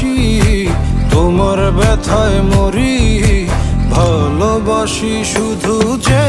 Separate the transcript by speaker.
Speaker 1: বাসি তোমার
Speaker 2: ব্যথায় মরি ভালোবাসি শুধু যে